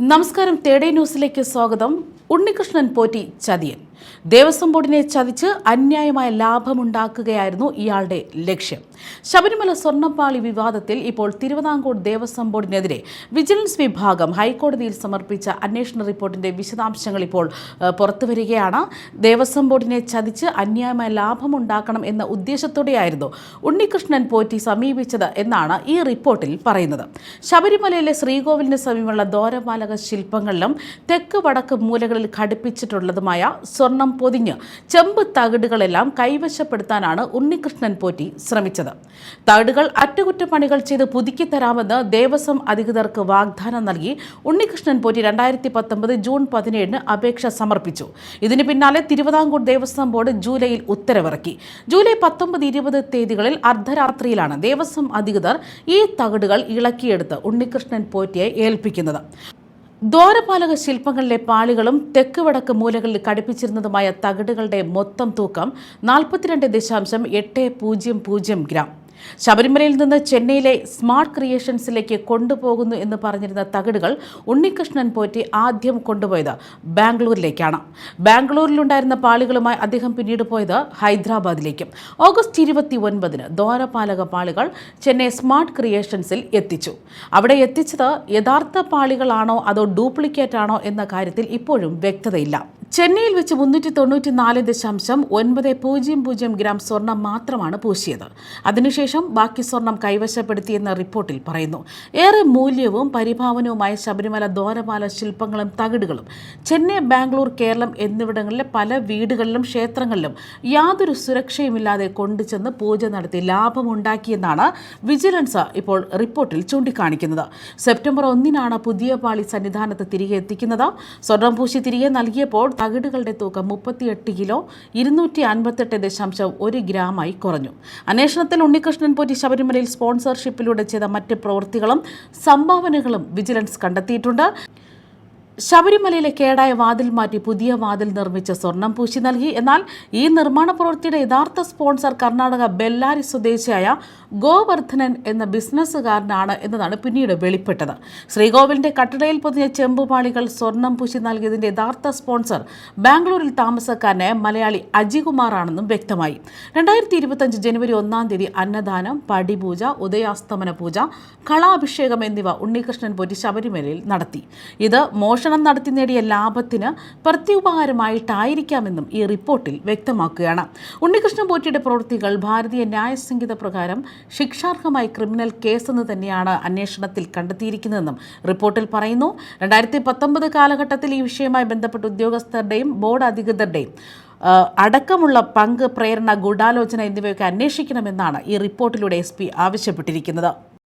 നമസ്കാരം തേടേ ന്യൂസിലേക്ക് സ്വാഗതം. ഉണ്ണികൃഷ്ണൻ പോറ്റി ചതിയൻ. ദേവസ്വം ബോർഡിനെ ചതിച്ച് അന്യായമായ ലാഭമുണ്ടാക്കുകയായിരുന്നു ഇയാളുടെ ലക്ഷ്യം. ശബരിമല സ്വർണപ്പാളി വിവാദത്തിൽ ഇപ്പോൾ തിരുവിതാംകൂർ ദേവസ്വം ബോർഡിനെതിരെ വിജിലൻസ് വിഭാഗം ഹൈക്കോടതിയിൽ സമർപ്പിച്ച അന്വേഷണ റിപ്പോർട്ടിന്റെ വിശദാംശങ്ങൾ ഇപ്പോൾ പുറത്തുവരികയാണ്. ദേവസ്വം ബോർഡിനെ ചതിച്ച് അന്യായമായ ലാഭമുണ്ടാക്കണം എന്ന ഉദ്ദേശത്തോടെയായിരുന്നു ഉണ്ണികൃഷ്ണൻ പോറ്റി സമീപിച്ചത് എന്നാണ് ഈ റിപ്പോർട്ടിൽ പറയുന്നത്. ശബരിമലയിലെ ശ്രീകോവിലിന് സമീപമുള്ള ദോരപാലക ശില്പങ്ങളിലും തെക്ക് വടക്ക് മൂലകളിൽ ഘടിപ്പിച്ചിട്ടുള്ളതുമായ സ്വർണം പൊതിഞ്ഞ് ചെമ്പ് തകിടുകളെല്ലാം കൈവശപ്പെടുത്താനാണ് ഉണ്ണികൃഷ്ണൻ പോറ്റി ശ്രമിച്ചത്. തകിടുകൾ അറ്റകുറ്റപ്പണികൾ ചെയ്ത് പുതുക്കി തരാമെന്ന് ദേവസ്വം അധികൃതർക്ക് വാഗ്ദാനം നൽകി ഉണ്ണികൃഷ്ണൻ പോറ്റി രണ്ടായിരത്തി പത്തൊമ്പത് ജൂൺ പതിനേഴിന് അപേക്ഷ സമർപ്പിച്ചു. ഇതിന് പിന്നാലെ തിരുവിതാംകൂർ ദേവസ്വം ബോർഡ് ജൂലൈയിൽ ഉത്തരവിറക്കി. ജൂലൈ പത്തൊമ്പത് ഇരുപത് തീയതികളിൽ അർദ്ധരാത്രിയിലാണ് ദേവസ്വം അധികൃതർ ഈ തകിടുകൾ ഇളക്കിയെടുത്ത് ഉണ്ണികൃഷ്ണൻ പോറ്റിയെ ഏൽപ്പിക്കുന്നത്. ദ്വാരപാലക ശില്പങ്ങളിലെ പാളികളും തെക്ക് വടക്ക് മൂലകളിൽ ഘടിപ്പിച്ചിരുന്നതുമായ തകിടുകളുടെ മൊത്തം തൂക്കം നാൽപ്പത്തിരണ്ട് ദശാംശം എട്ട് പൂജ്യം പൂജ്യം ഗ്രാം. ശബരിമലയിൽ നിന്ന് ചെന്നൈയിലെ സ്മാർട്ട് ക്രിയേഷൻസിലേക്ക് കൊണ്ടുപോകുന്നു എന്ന് പറഞ്ഞിരുന്ന തകിടുകൾ ഉണ്ണികൃഷ്ണൻ പോറ്റി ആദ്യം കൊണ്ടുപോയത് ബാംഗ്ലൂരിലേക്കാണ്. ബാംഗ്ലൂരിലുണ്ടായിരുന്ന പാളികളുമായി അദ്ദേഹം പിന്നീട് പോയത് ഹൈദരാബാദിലേക്കും. ഓഗസ്റ്റ് ഇരുപത്തി ഒൻപതിന് ദ്വാരപാലക പാളികൾ ചെന്നൈ സ്മാർട്ട് ക്രിയേഷൻസിൽ എത്തിച്ചു. അവിടെ എത്തിച്ചത് യഥാർത്ഥ പാളികളാണോ അതോ ഡ്യൂപ്ലിക്കേറ്റ് ആണോ എന്ന കാര്യത്തിൽ ഇപ്പോഴും വ്യക്തതയില്ല. ചെന്നൈയിൽ വെച്ച് മുന്നൂറ്റി തൊണ്ണൂറ്റി നാല് ദശാംശം ഒൻപത് പൂജ്യം പൂജ്യം ഗ്രാം സ്വർണം മാത്രമാണ് പൂശിയത്. അതിനുശേഷം ബാക്കി സ്വർണം കൈവശപ്പെടുത്തിയെന്ന റിപ്പോർട്ടിൽ പറയുന്നു. ഏറെ മൂല്യവും പരിഭാവനവുമായ ശബരിമല ദ്വാരപാല ശില്പങ്ങളും തകിടുകളും ചെന്നൈ ബാംഗ്ലൂർ കേരളം എന്നിവിടങ്ങളിലെ പല വീടുകളിലും ക്ഷേത്രങ്ങളിലും യാതൊരു സുരക്ഷയുമില്ലാതെ കൊണ്ടുചെന്ന് പൂജ നടത്തി ലാഭമുണ്ടാക്കിയെന്നാണ് വിജിലൻസ് ഇപ്പോൾ റിപ്പോർട്ടിൽ ചൂണ്ടിക്കാണിക്കുന്നത്. സെപ്റ്റംബർ ഒന്നിനാണ് പുതിയ പാളി സന്നിധാനത്ത് തിരികെ എത്തിക്കുന്നത്. സ്വർണം പൂശി തിരികെ നൽകിയപ്പോൾ തകിടുകളുടെ തൂക്കം മുപ്പത്തിയെട്ട് കിലോ ഇരുന്നൂറ്റി അൻപത്തെട്ട് ദശാംശം ഒരു ഗ്രാമായി കുറഞ്ഞു. അന്വേഷണത്തിൽ ഉണ്ണികൃഷ്ണൻ പോറ്റി ശബരിമലയിൽ സ്പോൺസർഷിപ്പിലൂടെ ചെയ്ത മറ്റ് പ്രവൃത്തികളും സംഭാവനകളും വിജിലൻസ് കണ്ടെത്തിയിട്ടുണ്ട്. ശബരിമലയിലെ കേടായ വാതിൽ മാറ്റി പുതിയ വാതിൽ നിർമ്മിച്ച സ്വർണം പൂശി നൽകി. എന്നാൽ ഈ നിർമ്മാണ പ്രവൃത്തിയുടെ യഥാർത്ഥ സ്പോൺസർ കർണാടക ബെല്ലാരി സ്വദേശിയായ ഗോവർദ്ധനൻ എന്ന ബിസിനസ്സുകാരനാണ് എന്നതാണ് പിന്നീട് വെളിപ്പെട്ടത്. ശ്രീകോവിലിന്റെ കട്ടടയിൽ പൊതിഞ്ഞ ചെമ്പുപാളികൾ സ്വർണം പൂശി നൽകിയതിന്റെ യഥാർത്ഥ സ്പോൺസർ ബാംഗ്ലൂരിൽ താമസക്കാരനായ മലയാളി അജികുമാറാണെന്നും വ്യക്തമായി. രണ്ടായിരത്തി ഇരുപത്തഞ്ച് ജനുവരി ഒന്നാം തീയതി അന്നദാനം പടിപൂജ ഉദയാസ്തമന പൂജ കളാഭിഷേകം എന്നിവ ഉണ്ണികൃഷ്ണൻ പൊറ്റി ശബരിമലയിൽ നടത്തി. ഇത് മോഷണം നടത്തി നേടിയ ലാഭത്തിന് പ്രത്യുപകാരമായിട്ടായിരിക്കാമെന്നും ഈ റിപ്പോർട്ടിൽ വ്യക്തമാക്കുകയാണ്. ഉണ്ണികൃഷ്ണൻ പോറ്റിയുടെ പ്രവൃത്തികൾ ഭാരതീയ ന്യായ സംഹിത പ്രകാരം ശിക്ഷാർഹമായി ക്രിമിനൽ കേസ് എന്ന് തന്നെയാണ് അന്വേഷണത്തിൽ കണ്ടെത്തിയിരിക്കുന്നതെന്നും റിപ്പോർട്ടിൽ പറയുന്നു. രണ്ടായിരത്തി പത്തൊമ്പത് കാലഘട്ടത്തിൽ ഈ വിഷയവുമായി ബന്ധപ്പെട്ട ഉദ്യോഗസ്ഥരുടെയും ബോർഡ് അധികൃതരുടെയും അടക്കമുള്ള പങ്ക് പ്രേരണ ഗൂഢാലോചന എന്നിവയൊക്കെ അന്വേഷിക്കണമെന്നാണ് ഈ റിപ്പോർട്ടിലൂടെ എസ് ആവശ്യപ്പെട്ടിരിക്കുന്നത്.